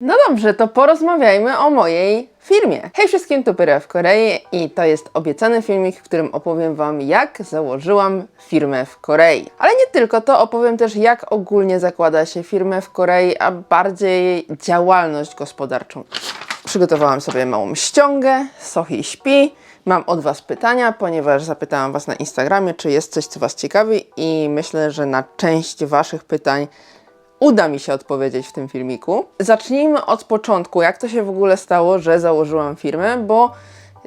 No dobrze, to porozmawiajmy o mojej firmie. Hej wszystkim, tu Pyra w Korei i to jest obiecany filmik, w którym opowiem Wam, jak założyłam firmę w Korei. Ale nie tylko to, opowiem też, jak ogólnie zakłada się firmę w Korei, a bardziej działalność gospodarczą. Przygotowałam sobie małą ściągę, Sohi śpi. Mam od Was pytania, ponieważ zapytałam Was na Instagramie, czy jest coś, co Was ciekawi i myślę, że na część Waszych pytań uda mi się odpowiedzieć w tym filmiku. Zacznijmy od początku, jak to się w ogóle stało, że założyłam firmę, bo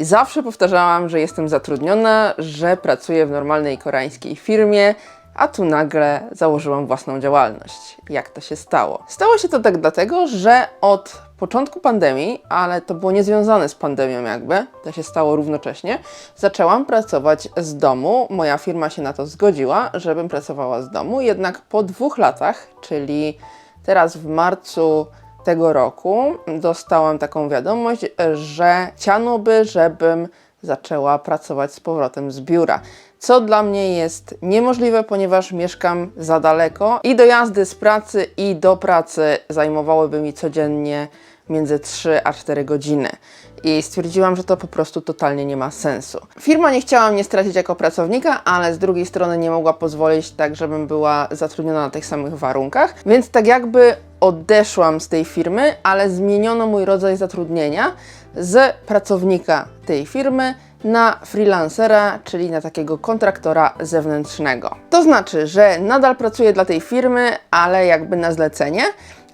zawsze powtarzałam, że jestem zatrudniona, że pracuję w normalnej koreańskiej firmie, a tu nagle założyłam własną działalność. Jak to się stało? Stało się to tak dlatego, że od początku pandemii, ale to było niezwiązane z pandemią jakby, to się stało równocześnie, zaczęłam pracować z domu. Moja firma się na to zgodziła, żebym pracowała z domu, jednak po dwóch latach, czyli teraz w marcu tego roku, dostałam taką wiadomość, że chcianoby, żebym zaczęła pracować z powrotem z biura. Co dla mnie jest niemożliwe, ponieważ mieszkam za daleko i dojazdy z pracy i do pracy zajmowałyby mi codziennie między 3 a 4 godziny. I stwierdziłam, że to po prostu totalnie nie ma sensu. Firma nie chciała mnie stracić jako pracownika, ale z drugiej strony nie mogła pozwolić tak, żebym była zatrudniona na tych samych warunkach, więc tak jakby odeszłam z tej firmy, ale zmieniono mój rodzaj zatrudnienia z pracownika tej firmy na freelancera, czyli na takiego kontraktora zewnętrznego. To znaczy, że nadal pracuję dla tej firmy, ale jakby na zlecenie,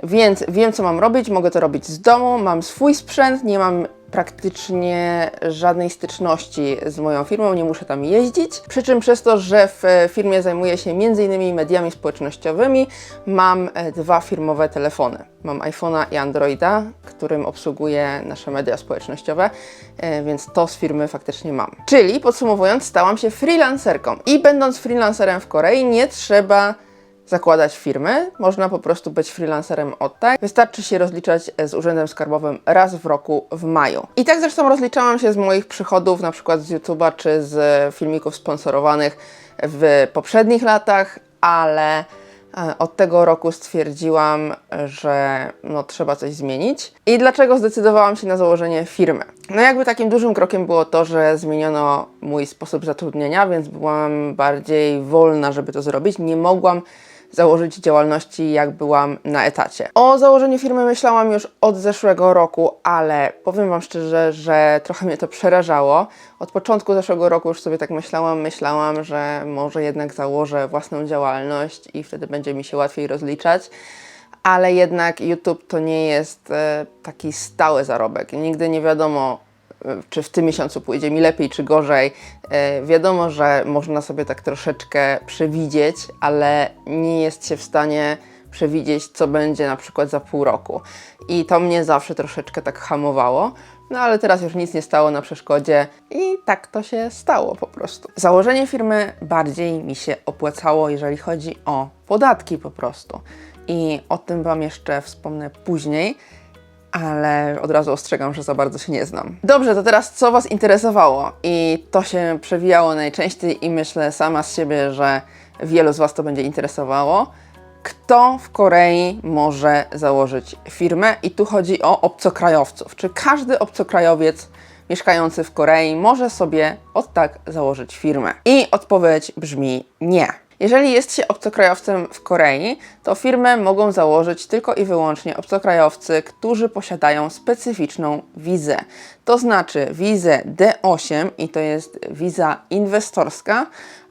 więc wiem, co mam robić, mogę to robić z domu, mam swój sprzęt, nie mam praktycznie żadnej styczności z moją firmą, nie muszę tam jeździć. Przy czym przez to, że w firmie zajmuję się m.in. mediami społecznościowymi, mam e, dwa firmowe telefony. Mam iPhone'a i Androida, którym obsługuję nasze media społecznościowe, e, więc to z firmy faktycznie mam. Czyli podsumowując, stałam się freelancerką i będąc freelancerem w Korei nie trzeba zakładać firmy. Można po prostu być freelancerem od tak. Wystarczy się rozliczać z Urzędem Skarbowym raz w roku w maju. I tak zresztą rozliczałam się z moich przychodów, na przykład z YouTube'a czy z filmików sponsorowanych w poprzednich latach, ale e, od tego roku stwierdziłam, że no, trzeba coś zmienić. I dlaczego zdecydowałam się na założenie firmy? No jakby takim dużym krokiem było to, że zmieniono mój sposób zatrudnienia, więc byłam bardziej wolna, żeby to zrobić. Nie mogłam założyć działalności, jak byłam na etacie. O założeniu firmy myślałam już od zeszłego roku, ale powiem Wam szczerze, że trochę mnie to przerażało. Od początku zeszłego roku już sobie tak myślałam, myślałam, że może jednak założę własną działalność i wtedy będzie mi się łatwiej rozliczać. Ale jednak YouTube to nie jest e, taki stały zarobek. Nigdy nie wiadomo, czy w tym miesiącu pójdzie mi lepiej, czy gorzej. E, Wiadomo, że można sobie tak troszeczkę przewidzieć, ale nie jest się w stanie przewidzieć, co będzie na przykład za pół roku. I to mnie zawsze troszeczkę tak hamowało. No ale teraz już nic nie stało na przeszkodzie i tak to się stało po prostu. Założenie firmy bardziej mi się opłacało, jeżeli chodzi o podatki po prostu. I o tym Wam jeszcze wspomnę później ale od razu ostrzegam, że za bardzo się nie znam. Dobrze, to teraz co Was interesowało? I to się przewijało najczęściej i myślę sama z siebie, że wielu z Was to będzie interesowało. Kto w Korei może założyć firmę? I tu chodzi o obcokrajowców. Czy każdy obcokrajowiec mieszkający w Korei może sobie od tak założyć firmę? I odpowiedź brzmi nie. Jeżeli jest się obcokrajowcem w Korei, to firmę mogą założyć tylko i wyłącznie obcokrajowcy, którzy posiadają specyficzną wizę. To znaczy wizę D8 i to jest wiza inwestorska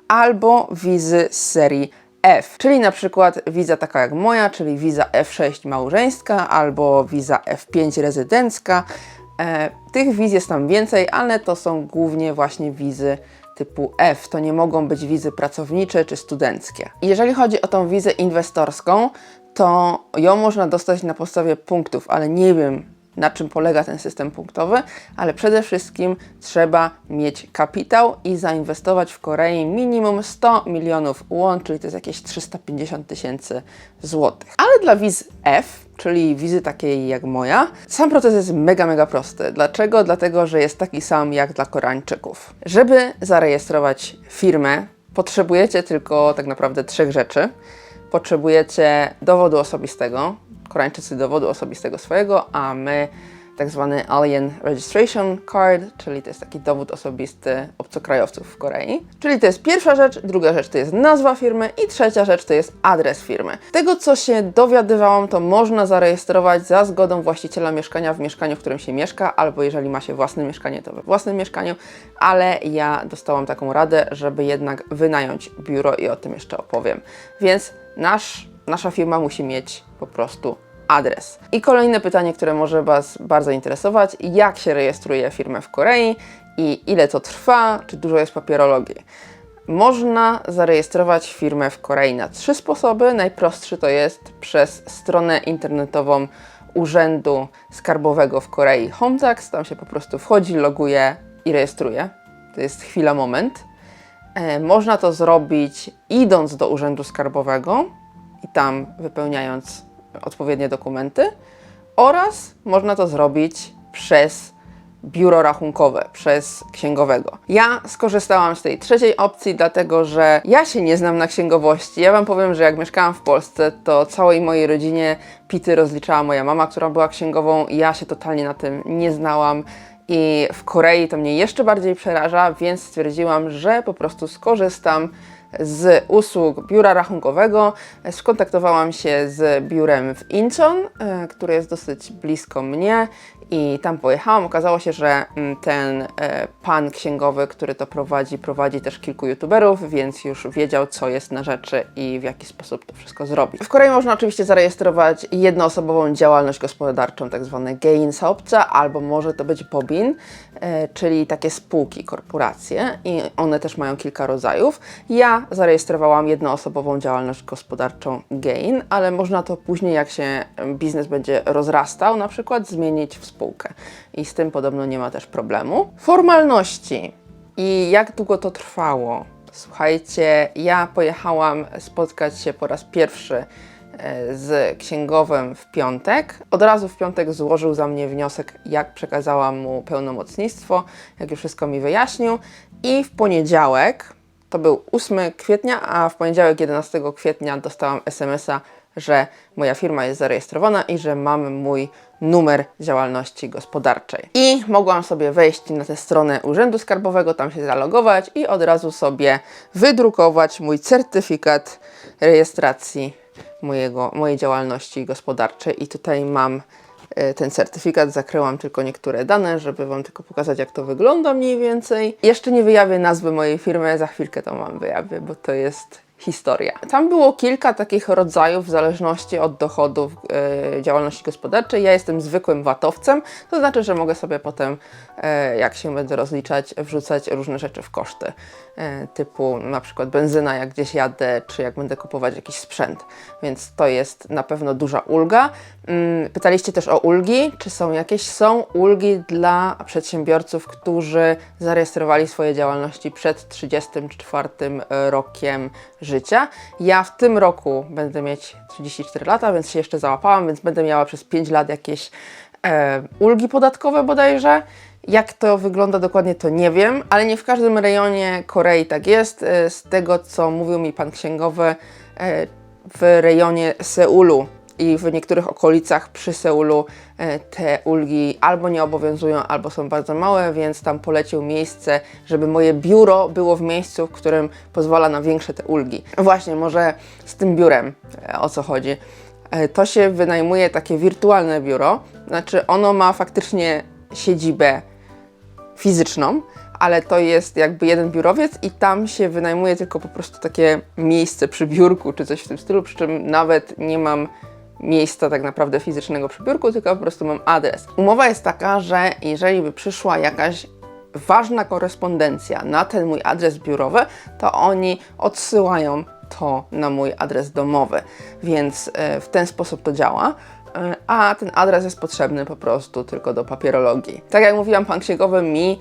albo wizy z serii F, czyli na przykład wiza taka jak moja, czyli wiza F6 małżeńska albo wiza F5 rezydencka. E, tych wiz jest tam więcej, ale to są głównie właśnie wizy typu F. To nie mogą być wizy pracownicze czy studenckie. Jeżeli chodzi o tą wizę inwestorską, to ją można dostać na podstawie punktów, ale nie wiem na czym polega ten system punktowy, ale przede wszystkim trzeba mieć kapitał i zainwestować w Korei minimum 100 milionów won, czyli to jest jakieś 350 tysięcy złotych. Ale dla wiz F, czyli wizy takiej jak moja, sam proces jest mega, mega prosty. Dlaczego? Dlatego, że jest taki sam jak dla Koreańczyków. Żeby zarejestrować firmę, potrzebujecie tylko tak naprawdę trzech rzeczy. Potrzebujecie dowodu osobistego, Koreańczycy dowodu osobistego swojego, a my tak zwany Alien Registration Card, czyli to jest taki dowód osobisty obcokrajowców w Korei. Czyli to jest pierwsza rzecz, druga rzecz to jest nazwa firmy i trzecia rzecz to jest adres firmy. Tego co się dowiadywałam, to można zarejestrować za zgodą właściciela mieszkania w mieszkaniu, w którym się mieszka, albo jeżeli ma się własne mieszkanie, to we własnym mieszkaniu, ale ja dostałam taką radę, żeby jednak wynająć biuro i o tym jeszcze opowiem. Więc nasz, nasza firma musi mieć po prostu adres. I kolejne pytanie, które może Was bardzo interesować: jak się rejestruje firmę w Korei i ile to trwa, czy dużo jest papierologii? Można zarejestrować firmę w Korei na trzy sposoby. Najprostszy to jest przez stronę internetową Urzędu Skarbowego w Korei HomeTax. Tam się po prostu wchodzi, loguje i rejestruje. To jest chwila, moment. E, Można to zrobić idąc do Urzędu Skarbowego i tam wypełniając odpowiednie dokumenty, oraz można to zrobić przez biuro rachunkowe, przez księgowego. Ja skorzystałam z tej trzeciej opcji, dlatego że ja się nie znam na księgowości. Ja Wam powiem, że jak mieszkałam w Polsce, to całej mojej rodzinie pity rozliczała moja mama, która była księgową. Ja się totalnie na tym nie znałam. I w Korei to mnie jeszcze bardziej przeraża, więc stwierdziłam, że po prostu skorzystam z usług biura rachunkowego. Skontaktowałam się z biurem w Incheon, e, które jest dosyć blisko mnie i tam pojechałam. Okazało się, że mm, ten e, pan księgowy, który to prowadzi, prowadzi też kilku youtuberów, więc już wiedział, co jest na rzeczy i w jaki sposób to wszystko zrobić. W Korei można oczywiście zarejestrować jednoosobową działalność gospodarczą, tak zwane gein saopca, albo może to być bobin, e, czyli takie spółki, korporacje i one też mają kilka rodzajów. Ja zarejestrowałam jednoosobową działalność gospodarczą gain, ale można to później, jak się em, biznes będzie rozrastał, na przykład zmienić w spółkę. I z tym podobno nie ma też problemu. Formalności i jak długo to trwało? Słuchajcie, ja pojechałam spotkać się po raz pierwszy e, z księgowym w piątek. Od razu w piątek złożył za mnie wniosek, jak przekazałam mu pełnomocnictwo, jak już wszystko mi wyjaśnił. I w poniedziałek, to był 8 kwietnia, a w poniedziałek 11 kwietnia dostałam SMS-a, że moja firma jest zarejestrowana i że mam mój numer działalności gospodarczej. I mogłam sobie wejść na tę stronę Urzędu Skarbowego, tam się zalogować i od razu sobie wydrukować mój certyfikat rejestracji mojego, mojej działalności gospodarczej. I tutaj mam e, ten certyfikat, zakryłam tylko niektóre dane, żeby Wam tylko pokazać, jak to wygląda mniej więcej. Jeszcze nie wyjawię nazwy mojej firmy, za chwilkę to Wam wyjawię, bo to jest historia. Tam było kilka takich rodzajów w zależności od dochodów e, działalności gospodarczej. Ja jestem zwykłym watowcem, to znaczy, że mogę sobie potem, e, jak się będę rozliczać, wrzucać różne rzeczy w koszty, e, typu na przykład benzyna, jak gdzieś jadę, czy jak będę kupować jakiś sprzęt. Więc to jest na pewno duża ulga. Mm, Pytaliście też o ulgi, czy są jakieś? Są ulgi dla przedsiębiorców, którzy zarejestrowali swoje działalności przed 34 rokiem życia. Ja w tym roku będę mieć 34 lata, więc się jeszcze załapałam, więc będę miała przez 5 lat jakieś e, ulgi podatkowe bodajże. Jak to wygląda dokładnie, to nie wiem, ale nie w każdym rejonie Korei tak jest. E, Z tego, co mówił mi pan księgowy, e, w rejonie Seulu i w niektórych okolicach przy Seulu e, te ulgi albo nie obowiązują, albo są bardzo małe, więc tam polecił miejsce, żeby moje biuro było w miejscu, w którym pozwala na większe te ulgi. Właśnie, może z tym biurem e, o co chodzi. E, To się wynajmuje takie wirtualne biuro, znaczy ono ma faktycznie siedzibę fizyczną, ale to jest jakby jeden biurowiec i tam się wynajmuje tylko po prostu takie miejsce przy biurku czy coś w tym stylu, przy czym nawet nie mam miejsca tak naprawdę fizycznego przy biurku, tylko po prostu mam adres. Umowa jest taka, że jeżeli by przyszła jakaś ważna korespondencja na ten mój adres biurowy, to oni odsyłają to na mój adres domowy, więc e, w ten sposób to działa. E, A ten adres jest potrzebny po prostu tylko do papierologii. Tak jak mówiłam, pan księgowy mi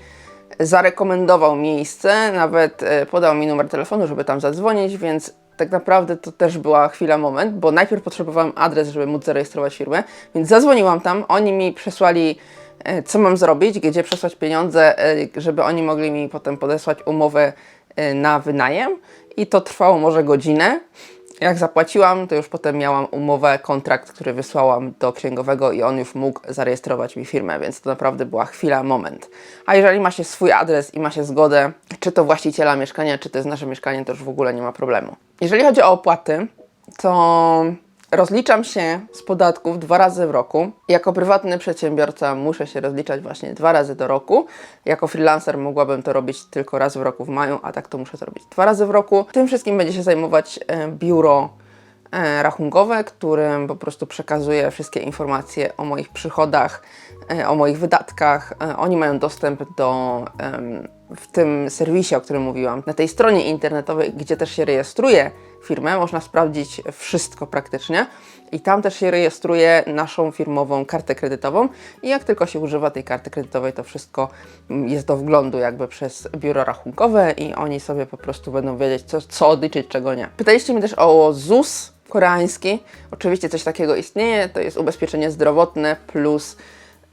zarekomendował miejsce, nawet e, podał mi numer telefonu, żeby tam zadzwonić, więc tak naprawdę to też była chwila, moment, bo najpierw potrzebowałam adres, żeby móc zarejestrować firmę, więc zadzwoniłam tam, oni mi przesłali e, co mam zrobić, gdzie przesłać pieniądze, e, żeby oni mogli mi potem podesłać umowę e, na wynajem i to trwało może godzinę. Jak zapłaciłam, to już potem miałam umowę, kontrakt, który wysłałam do księgowego i on już mógł zarejestrować mi firmę, więc to naprawdę była chwila, moment. A jeżeli ma się swój adres i ma się zgodę, czy to właściciela mieszkania, czy to jest nasze mieszkanie, to już w ogóle nie ma problemu. Jeżeli chodzi o opłaty, to rozliczam się z podatków dwa razy w roku. Jako prywatny przedsiębiorca muszę się rozliczać właśnie dwa razy do roku. Jako freelancer mogłabym to robić tylko raz w roku w maju, a tak to muszę to robić dwa razy w roku. Tym wszystkim będzie się zajmować e, biuro e, rachunkowe, którym po prostu przekazuję wszystkie informacje o moich przychodach, e, o moich wydatkach. Oni mają dostęp do w tym serwisie, o którym mówiłam, na tej stronie internetowej, gdzie też się rejestruje firmę, można sprawdzić wszystko praktycznie i tam też się rejestruje naszą firmową kartę kredytową i jak tylko się używa tej karty kredytowej, to wszystko mm, jest do wglądu jakby przez biuro rachunkowe i oni sobie po prostu będą wiedzieć, co, co odliczyć, czego nie. Pytaliście mnie też o ZUS koreański. Oczywiście coś takiego istnieje, to jest ubezpieczenie zdrowotne plus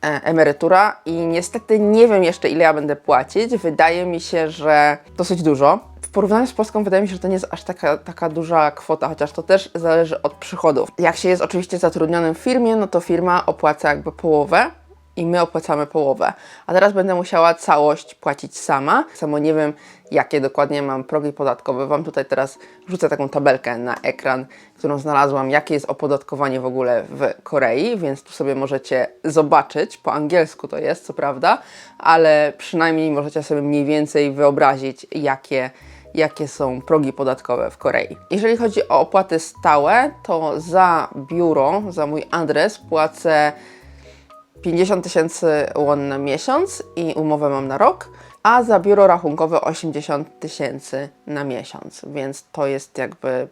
emerytura i niestety nie wiem jeszcze ile ja będę płacić. Wydaje mi się, że dosyć dużo. W porównaniu z Polską wydaje mi się, że to nie jest aż taka, taka duża kwota, chociaż to też zależy od przychodów. Jak się jest oczywiście zatrudnionym w firmie, no to firma opłaca jakby połowę i my opłacamy połowę. A teraz będę musiała całość płacić sama. Samo nie wiem, jakie dokładnie mam progi podatkowe. Wam tutaj teraz rzucę taką tabelkę na ekran, którą znalazłam, jakie jest opodatkowanie w ogóle w Korei, więc tu sobie możecie zobaczyć. Po angielsku to jest, co prawda, ale przynajmniej możecie sobie mniej więcej wyobrazić, jakie jakie są progi podatkowe w Korei. Jeżeli chodzi o opłaty stałe, to za biuro, za mój adres płacę 50 tysięcy won na miesiąc i umowę mam na rok, a za biuro rachunkowe 80 tysięcy na miesiąc, więc to jest jakby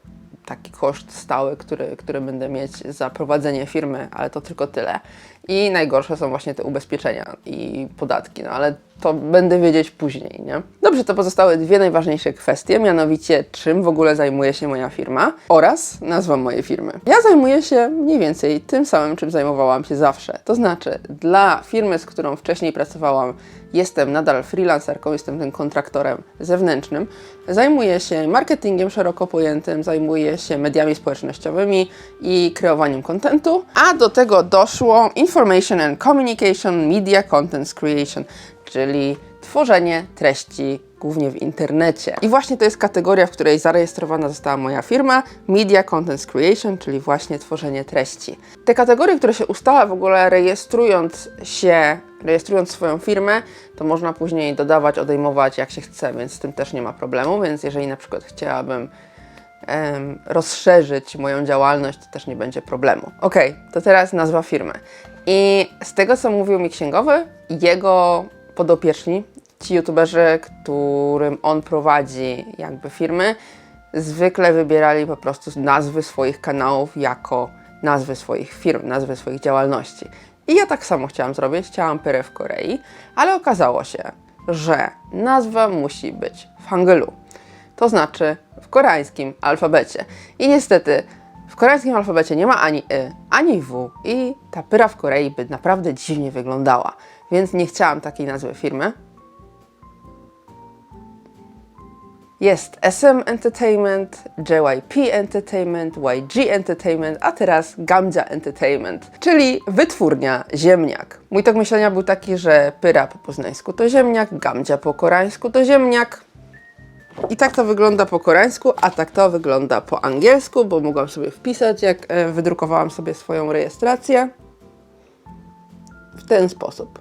taki koszt stały, który, który będę mieć za prowadzenie firmy, ale to tylko tyle. I najgorsze są właśnie te ubezpieczenia i podatki, no ale to będę wiedzieć później, nie? Dobrze, to pozostały dwie najważniejsze kwestie, mianowicie czym w ogóle zajmuje się moja firma oraz nazwa mojej firmy. Ja zajmuję się mniej więcej tym samym, czym zajmowałam się zawsze. To znaczy, dla firmy, z którą wcześniej pracowałam, jestem nadal freelancerką, jestem tym kontraktorem zewnętrznym. Zajmuję się marketingiem szeroko pojętym, zajmuję się mediami społecznościowymi i kreowaniem kontentu, a do tego doszło Information and Communication Media Content Creation, czyli tworzenie treści głównie w internecie. I właśnie to jest kategoria, w której zarejestrowana została moja firma Media Content Creation, czyli właśnie tworzenie treści. Te kategorie, które się ustala w ogóle rejestrując się, rejestrując swoją firmę, to można później dodawać, odejmować jak się chce, więc z tym też nie ma problemu, więc jeżeli na przykład chciałabym rozszerzyć moją działalność, to też nie będzie problemu. Ok, to teraz nazwa firmy. I z tego, co mówił mi księgowy, jego podopieczni, ci youtuberzy, którym on prowadzi jakby firmy, zwykle wybierali po prostu nazwy swoich kanałów jako nazwy swoich firm, nazwy swoich działalności. I ja tak samo chciałam zrobić, chciałam Pyrę w Korei, ale okazało się, że nazwa musi być w hangulu to znaczy w koreańskim alfabecie. I niestety w koreańskim alfabecie nie ma ani y, ani w i ta pyra w Korei by naprawdę dziwnie wyglądała. Więc nie chciałam takiej nazwy firmy. Jest SM Entertainment, JYP Entertainment, YG Entertainment, a teraz Gamja Entertainment, czyli wytwórnia ziemniak. Mój tok myślenia był taki, że pyra po poznańsku to ziemniak, Gamja po koreańsku to ziemniak, i tak to wygląda po koreańsku, a tak to wygląda po angielsku, bo mogłam sobie wpisać, jak e, wydrukowałam sobie swoją rejestrację. W ten sposób.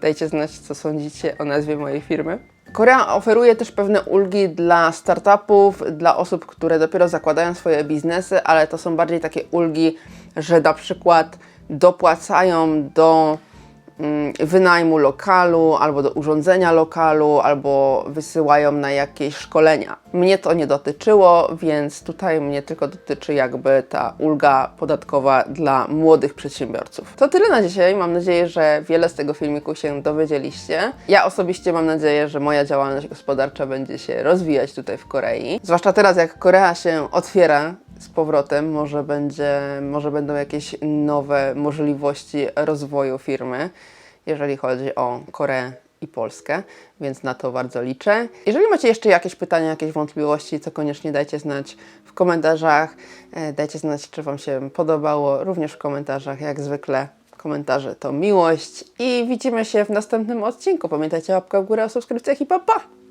Dajcie znać, co sądzicie o nazwie mojej firmy. Korea oferuje też pewne ulgi dla startupów, dla osób, które dopiero zakładają swoje biznesy, ale to są bardziej takie ulgi, że na przykład dopłacają do wynajmu lokalu, albo do urządzenia lokalu, albo wysyłają na jakieś szkolenia. Mnie to nie dotyczyło, więc tutaj mnie tylko dotyczy jakby ta ulga podatkowa dla młodych przedsiębiorców. To tyle na dzisiaj. Mam nadzieję, że wiele z tego filmiku się dowiedzieliście. Ja osobiście mam nadzieję, że moja działalność gospodarcza będzie się rozwijać tutaj w Korei. Zwłaszcza teraz, jak Korea się otwiera z powrotem, może, będzie, może będą jakieś nowe możliwości rozwoju firmy, jeżeli chodzi o Koreę i Polskę, więc na to bardzo liczę. Jeżeli macie jeszcze jakieś pytania, jakieś wątpliwości, to koniecznie dajcie znać w komentarzach. E, Dajcie znać, czy Wam się podobało, również w komentarzach, jak zwykle. Komentarze to miłość i widzimy się w następnym odcinku. Pamiętajcie o łapkach w górę, o subskrypcjach i pa pa!